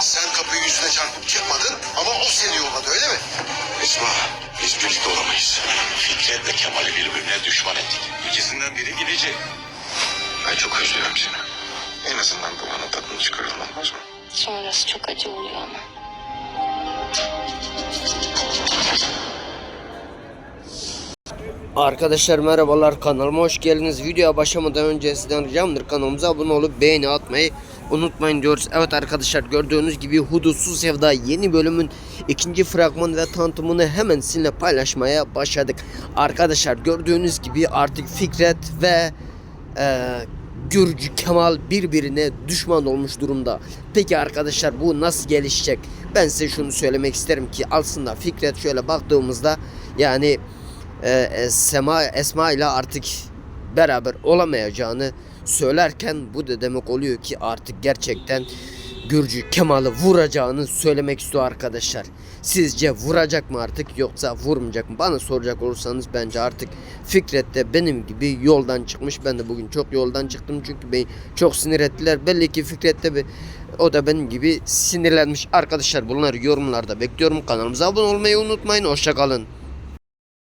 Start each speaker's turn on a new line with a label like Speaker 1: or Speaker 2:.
Speaker 1: Sen kapıyı yüzüne çarpıp çıkmadın ama o seni yolladı öyle mi?
Speaker 2: Esma, biz birlikte olamayız. Fikret ve Kemal'i birbirine düşman ettik. İkisinden biri gidecek. Ben çok özlüyorum seni. En azından babanın tadını çıkaralım olmaz mı?
Speaker 3: Sonrası çok acı oluyor ama.
Speaker 4: Arkadaşlar merhabalar kanalıma hoş geldiniz. Videoya başlamadan önce sizden ricamdır kanalımıza abone olup beğeni atmayı unutmayın diyoruz. Evet arkadaşlar gördüğünüz gibi Hudutsuz Sevda yeni bölümün ikinci fragman ve tanıtımını hemen sizinle paylaşmaya başladık. Arkadaşlar gördüğünüz gibi artık Fikret ve eee Gürcü Kemal birbirine düşman olmuş durumda. Peki arkadaşlar bu nasıl gelişecek? Ben size şunu söylemek isterim ki aslında Fikret şöyle baktığımızda yani e, Sema Esma ile artık beraber olamayacağını söylerken bu da demek oluyor ki artık gerçekten Gürcü Kemal'i vuracağını söylemek istiyor arkadaşlar. Sizce vuracak mı artık yoksa vurmayacak mı? Bana soracak olursanız bence artık Fikret de benim gibi yoldan çıkmış. Ben de bugün çok yoldan çıktım çünkü beni çok sinir ettiler. Belli ki Fikret de bir- o da benim gibi sinirlenmiş. Arkadaşlar bunları yorumlarda bekliyorum. Kanalımıza abone olmayı unutmayın. Hoşçakalın.